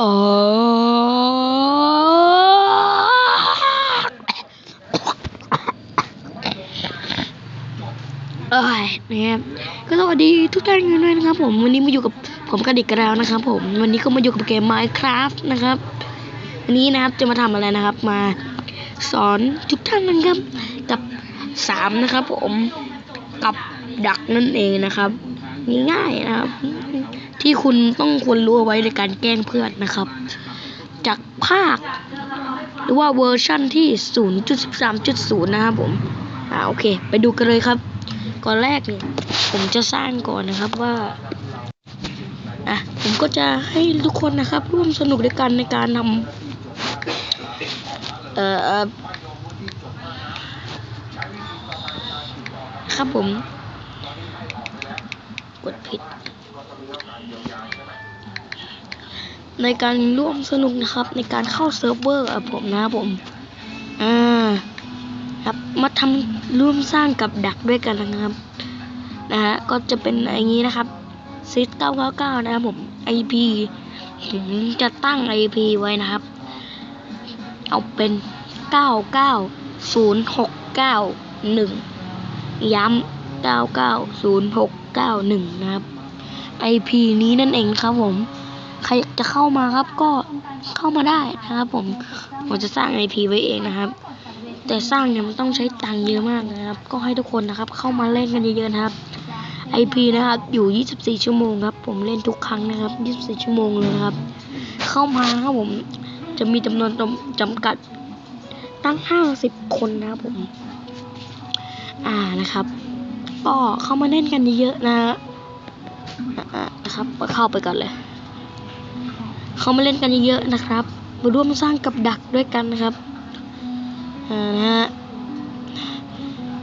อ๋อเอ้ยนะครับก็สวัสดีทุกท่านกันด้วยนะครับ ผมวันนี้มาอยู่กับผมกระดิกกระดาวนะครับ ผมวันนี้ก็มาอยู่กับเกม Minecraft นะครับวันนี้นะครับจะมาทำอะไรนะครับ มาสอนทุกท่านนะครับ กับสามนะครับ ผมกับดักนั่นเองนะครับง่ายๆนะครับ ที่คุณต้องควรรู้เอาไว้ในการแกล้งเพื่อนนะครับ จากภาค หรือว่าเวอร์ชั่นที่ 0.13.0 นะครับผม อ่าโอเค ไปดูกันเลยครับ ก่อนแรกเนี่ยผมจะสร้างก่อนนะครับว่าอะผมก็จะให้ทุกคนนะครับ ร่วมสนุกด้วยกันในการทำเอ่อครับผม กดผิด ในการร่วมสนุกนะครับ ในการเข้าเซิร์ฟเวอร์กับผมนะผมอ่าครับมาทำร่วมสร้างกับดักด้วยกันนะครับนะฮะก็จะเป็นอย่างนี้นะครับซิส999 นะครับผม IP ผมจะตั้ง IP ไว้นะครับ เอาเป็น 990691ย้ำ 990691นะครับ IP นี้นั่นเองครับผม ใครจะเข้ามาครับก็เข้ามาได้นะครับ ผมผมจะสร้าง IP ไว้เองนะครับ แต่สร้างเนี่ยมันต้องใช้ตังค์เยอะมากนะครับ ก็ให้ทุกคนนะครับ เข้ามาเล่นกันเยอะๆนะครับ IP นะครับ อยู่ 24 ชั่วโมงครับ ผมเล่นทุกครั้งนะครับ 24 ชั่วโมงเลยนะครับ เข้ามานะครับผมจะมีจำนวนจำกัดตั้ง 50 คนนะครับผม อ่านะครับ ก็เข้ามาเล่นกันเยอะๆนะนะครับเข้าไปก่อนเลย เขามาเล่นกันเยอะๆนะครับ มาร่วมสร้างกับดักด้วยกันนะครับนะฮะ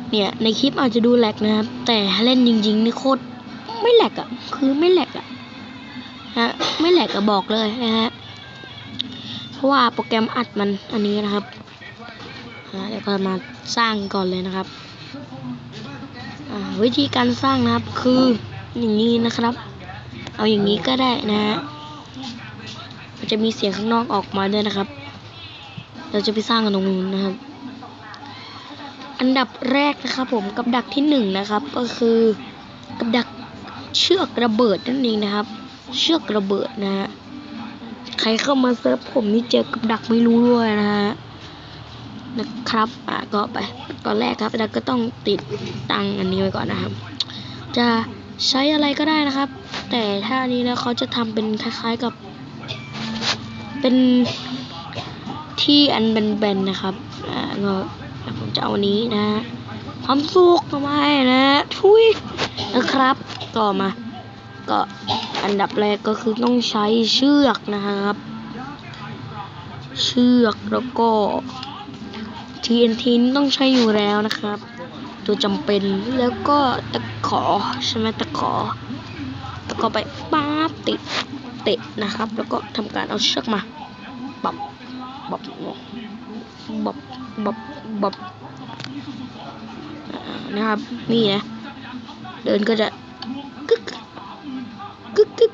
เนี่ยในคลิปอาจจะดูแหลกนะครับ แต่เล่นจริงๆนี่โคตรไม่แหลกอะ่ะ คือไม่แหลกอะ่ะฮะไม่แหลกอะบอกเลยนะฮะเพราะว่าโปรแกรมอัดมันอันนี้นะครับฮะเดี๋ยวก็มาสร้างก่อนเลยนะครับวิธีการสร้างนะครับคืออย่างนี้นะครับ เอาอย่างนี้ก็ได้นะฮะ จะมีเสียงข้างนอกออกมาด้วยนะครับ เราจะไปสร้างกันตรงนู้นนะครับ อันดับแรกนะครับผมกับดักที่หนึ่งนะครับ ก็คือกับดักเชือกระเบิดนั่นเองนะครับ เชือกระเบิดนะฮะใครเข้ามาเซิร์ฟผมนี่เจอกับดักไม่รู้ด้วยนะฮะนะครับอะก็ไปก่อนแรกครับดักก็ต้องติดตังอันนี้ไว้ก่อนนะครับ จะใช้อะไรก็ได้นะครับ แต่ถ้านี้นะเขาจะทำเป็นคล้ายๆกับ เป็นที่อันแบนๆนะครับ อ่าก็ผมจะเอาอันนี้นะทำสุกทำไมนะทุยนะครับ ต่อมา ก็อันดับแรกก็คือต้องใช้เชือกนะครับ เชือกแล้วก็ TNT ต้องใช้อยู่แล้วนะครับ ตัวจำเป็นแล้วก็ตะขอใช่ไหมตะขอแล้วก็ไปป๊าติด เตะนะครับ แล้วก็ทำการเอาเชือกมาบับบับบับบับบับนะครับนี่นะเดินก็จะกึกกึกกึก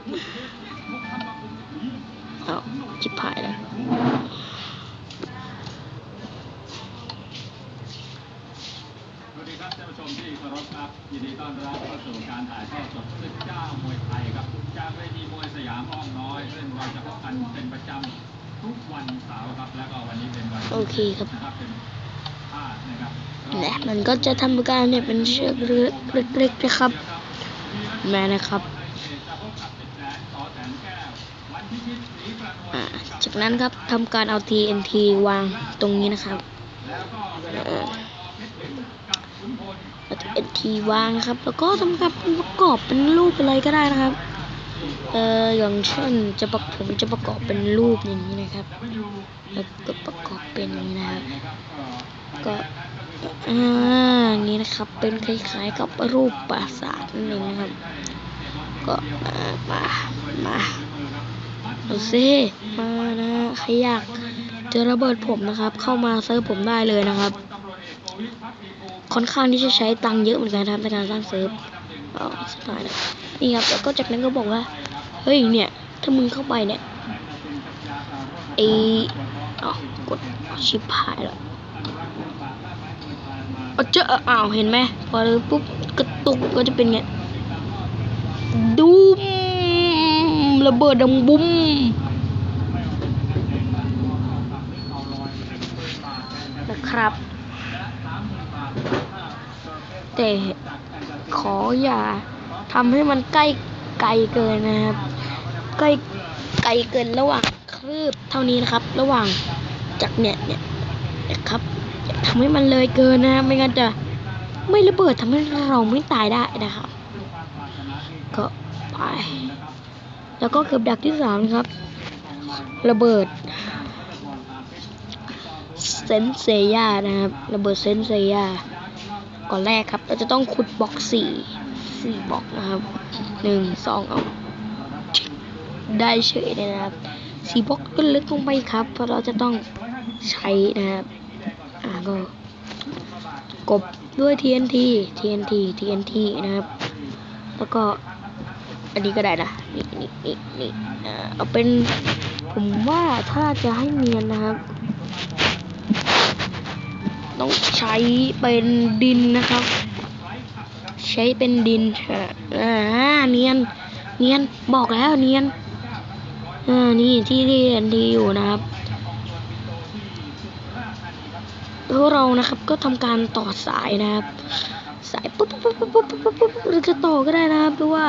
เอาจิบหายแล้ว สวัสดีครับท่านผู้ชมที่เคารพครับยินดีต้อนรับเข้าสู่การถ่ายทอดสดศึกเจ้ามวยไทยครับจากเวทีมวยสยามอ้อมน้อยซึ่งเราจะพบกันเป็นประจำทุกวันเสาร์ครับแล้วก็วันนี้เป็นวันโอเคครับ นะครับเป็นพลาดนะครับและมันก็จะทำการเนี่ยเป็นเชือกเล็กๆนะครับ แม่นะครับจะพบกับเป็นแสนต่อแสนแก้ววันที่ยิดศรีประนวลอ่าจากนั้นครับทำการเอา TNT วางตรงนี้นะครับ เอา TNT วางนะครับ แล้วก็ทำการประกอบเป็นรูปอะไรก็ได้นะครับ เอออย่างเช่นจะประผมจะประกอบเป็นรูปอย่างนี้นะครับ แล้วก็ประกอบเป็นอย่างนี้นะครับก็อ่านี้นะครับ เป็นคล้ายๆกับรูปปราสาทนั่นเองนะครับ ก็อ่ามามาเอาซิมานะใครอยากจะระเบิดผมนะครับ เข้ามาเซิร์ฟผมได้เลยนะครับ ค่อนข้างที่จะใช้ตังเยอะเหมือนกันนะครับในการสร้างเซิร์ฟเอาสบายนะนี่ครับแล้วก็จากนั้นก็บอกว่า เฮ้ยเนี่ย ถ้ามึงเข้าไปเนี่ยไออ๋อกดชิบหายแล้วเจออ้าวเห็นไหมพอเลยปุ๊บกระตุกก็จะเป็นไงดูมระเบิดดังบุ้มนะครับ แต่ขออย่าทำให้มันใกล้ไกลเกินนะครับ ใกล้ไกลเกินระหว่างคืบเท่านี้นะครับ ระหว่างจากเนี่ยเนี่ยนะครับอย่าทำให้มันเลยเกินนะครับไม่งั้นจะไม่ระเบิดทำให้เราไม่ตายได้นะครับ ก็ไป แล้วก็เกือบดักที่สามครับ ระเบิดเซนเซียนะครับ ระเบิดเซนเซีย ก่อนแรกครับ เราจะต้องขุดบล็อกสี่สี่บล็อกนะครับหนึ่งสองเอาได้เฉยเลยนะครับสี่บล็อกก็ลึกลงไปครับเพราะเราจะต้องใช้นะครับอ่าก็กบด้วย TNT TNT TNT นะครับ แล้วก็อันนี้ก็ได้นะนี่นี่นี่นี่เอาเป็นผมว่าถ้าจะให้เนียนนะครับ ต้องใช้เป็นดินนะครับ ใช้เป็นดินอ่าอ่าเนียนเนียนบอกแล้วเนียนอ่านี่ที่เรียนดีอยู่นะครับแล้วเรานะครับก็ทำการต่อสายนะครับ สายปุ๊บปุ๊บปุ๊บปุ๊บปุ๊บปุ๊บหรือจะต่อก็ได้นะครับหรือว่า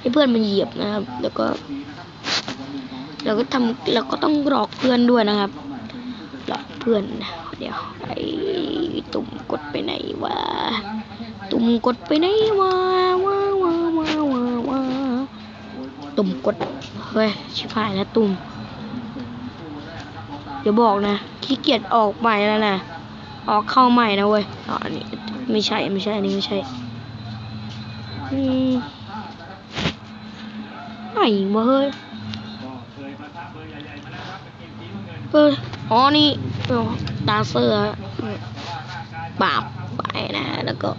ให้เพื่อนมันเหยียบนะครับ แล้วก็เราก็ทำเราก็ต้องหลอกเพื่อนด้วยนะครับหลอกเพื่อน เดี๋ยวไอ้ตุ่มกดไปไหนวะตุ่มกดไปไหนวะว้าวว้าวว้าวว้าวว้าตุ่มกดเฮ้ยชิบหายแล้วตุ่มเดี๋ยวบอกนะขี้เกียจออกใหม่แล้วนะออกเข้าใหม่นะเว้ยอ๋ออันนี้ไม่ใช่ไม่ใช่อันนี้ไม่ใช่อืมไหนวะเฮ้ยเออ อ๋อนี่ตาเสือปราบไปนะแล้วก็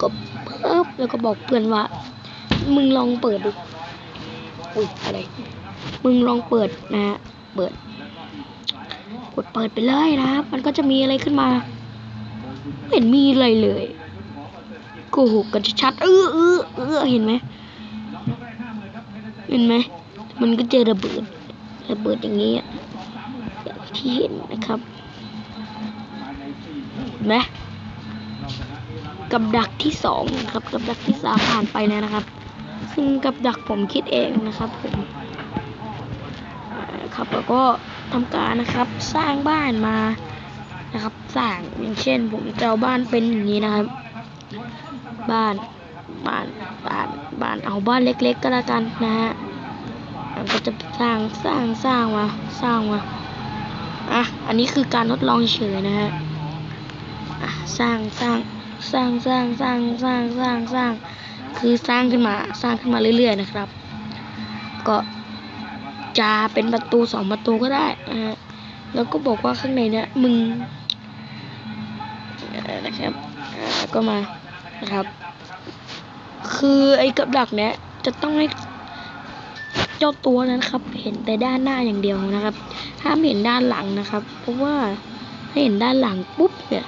กดปึ๊บแล้วก็บอกเพื่อนว่า มึงลองเปิดดูอุ้ยอะไรมึงลองเปิดนะฮะเปิด กดเปิดไปเลยนะมันก็จะมีอะไรขึ้นมาไม่เห็นมีอะไรเลยโกหกกันชัดเออเออเออเห็นไหมเห็นไหมมันก็จะระเบิดระเบิดอย่างนี้ ที่เห็นนะครับเห็นไหมกับดักที่สองครับกับดักที่สามผ่านไปแล้วนะครับ ซึ่งกับดักผมคิดเองนะครับผมครับแล้วก็ทำการนะครับสร้างบ้านมานะครับสร้างอย่างเช่น ผมจะเอาบ้านเป็นอย่างนี้นะครับ บ้านบ้านบ้านบ้านเอาบ้านเล็ก ๆ ก็แล้วกันนะฮะก็จะสร้างสร้างสร้างมาสร้างมา อะ อันนี้คือการทดลองเฉยนะฮะอะสร้างสร้างสร้างสร้างสร้างสร้างสร้างสร้าง คือสร้างขึ้นมาสร้างขึ้นมาเรื่อยๆนะครับ ก็จะเป็นประตูสองประตูก็ได้นะฮะแล้วก็บอกว่าข้างในเนี่ยมึงนะครับอ่าก็มานะครับ คือไอ้กับดักเนี่ยจะต้องให้ เจ้าตัวนั้นครับ เห็นแต่ด้านหน้าอย่างเดียวนะครับ ห้ามเห็นด้านหลังนะครับ เพราะว่าถ้าเห็นด้านหลังปุ๊บเนี่ย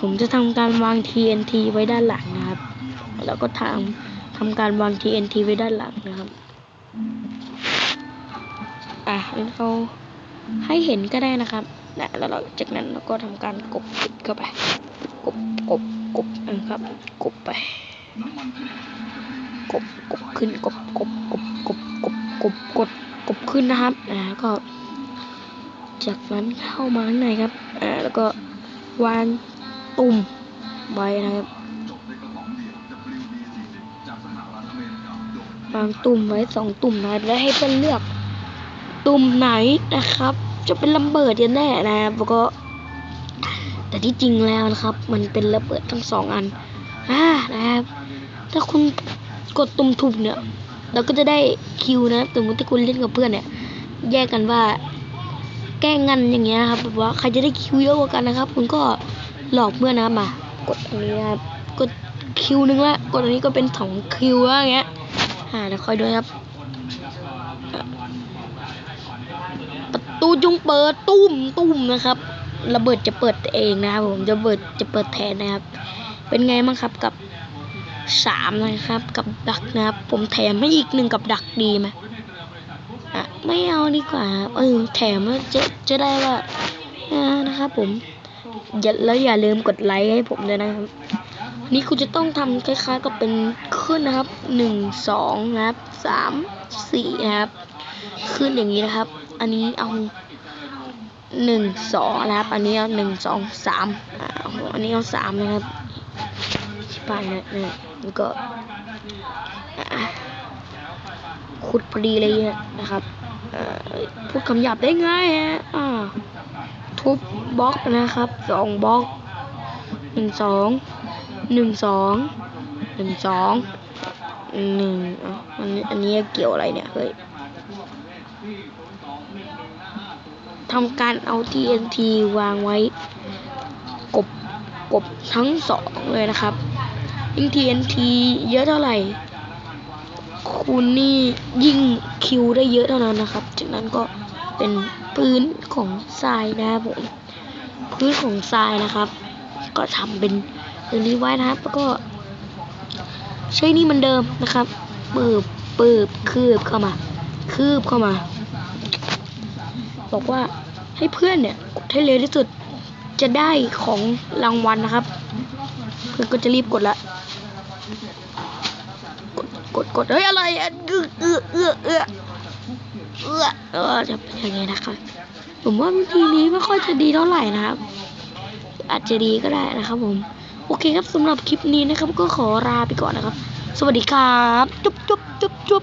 ผมจะทำการวาง TNT ไว้ด้านหลังนะครับ แล้วก็ทำทำการวาง TNT ไว้ด้านหลังนะครับ อะแล้วเราให้เห็นก็ได้นะครับนะแล้วเราจากนั้นเราก็ทำการกบปิดเข้าไป กบกบกบนะครับ กบไป กบกบขึ้นกบกบกบกบกบกบกดกบขึ้นนะครับอ่าก็ จากนั้นเข้ามาข้างในครับอ่าแล้วก็วางตุ่มไว้นะครับวางตุ่มไว้สองตุ่มนะครับแล้วให้เพื่อนเลือกตุ่มไหนนะครับ จะเป็นระเบิดกันแน่นะครับแล้วก็ แต่ที่จริงแล้วนะครับ มันเป็นระเบิดทั้งสองอันอ่านะครับ ถ้าคุณ กดตุ่มถูกเนี่ย เราก็จะได้คิวนะสมมติที่คุณเล่นกับเพื่อนเนี่ย แยกกันว่า แกล้งกันอย่างเงี้ยนะครับแบบว่าใครจะได้คิวเยอะกว่ากันนะครับ คุณก็หลอกเพื่อนนะมา กดอันนี้ครับกดคิวหนึ่งละกดอันนี้ก็เป็นสองคิวว่างเงี้ยอ่าเดี๋ยวคอยดูครับประตูจงเปิดตุ้มตุ้มนะครับระเบิดจะเปิดเองนะครับผมจะเบิดจะเปิดแทนนะครับ เป็นไงบ้างครับกับ สามนะครับ กับดักนะครับ ผมแถมให้อีกหนึ่งกับดักดีไหมอะไม่เอาดีกว่าเออแถมแล้วจะจะได้ว่าอานะครับผมอย่าแล้วอย่าลืมกดไลค์ให้ผมด้วยนะครับนี่คุณจะต้องทำคล้ายๆกับเป็นขึ้นนะครับหนึ่งสองนะครับสามสี่นะครับ ขึ้นอย่างนี้นะครับ อันนี้เอาหนึ่งสองนะครับ อันนี้เอาหนึ่งสองสามอ่าอันนี้เอาสามนะครับ ชิบหายนะเนี่ยแล้วก็ขุดพอดีเลยเนี่ยนะครับพูดคำหยาบได้ไงฮะอ่าทุบบล็อกนะครับสองบล็อกหนึ่งสองหนึ่งสองหนึ่งสองหนึ่งอันนี้อันนี้เกี่ยวอะไรเนี่ยเฮ้ยทำการเอา TNT วางไว้ กบกบทั้งสองเลยนะครับ ยิ่ง TNT เยอะเท่าไหร่ คุณนี่ยิ่งคิวได้เยอะเท่านั้นนะครับ จากนั้นก็เป็นพื้นของทรายนะครับผม พื้นของทรายนะครับ ก็ทำเป็นอย่างนี้ไว้นะครับ แล้วก็ใช้นี่เหมันเดิมนะครับปืบปืบคืบเข้ามา คืบเข้ามา บอกว่าให้เพื่อนเนี่ยกดให้เร็วที่สุดจะได้ของรางวัลนะครับ เพื่อนก็จะรีบกดละ กดกดกดเฮ้ยอะไรอะเอื้อเอื้อเอื้อเอื้อเอื้อเออจะเป็นยังไงนะครับผมว่าวิธีนี้ไม่ค่อยจะดีเท่าไหร่นะครับ อาจจะดีก็ได้นะครับ ผม โอเคครับสำหรับคลิปนี้นะครับ ก็ขอลาไปก่อนนะครับ สวัสดีครับ จุ๊บจุ๊บจุ๊บจุ๊บ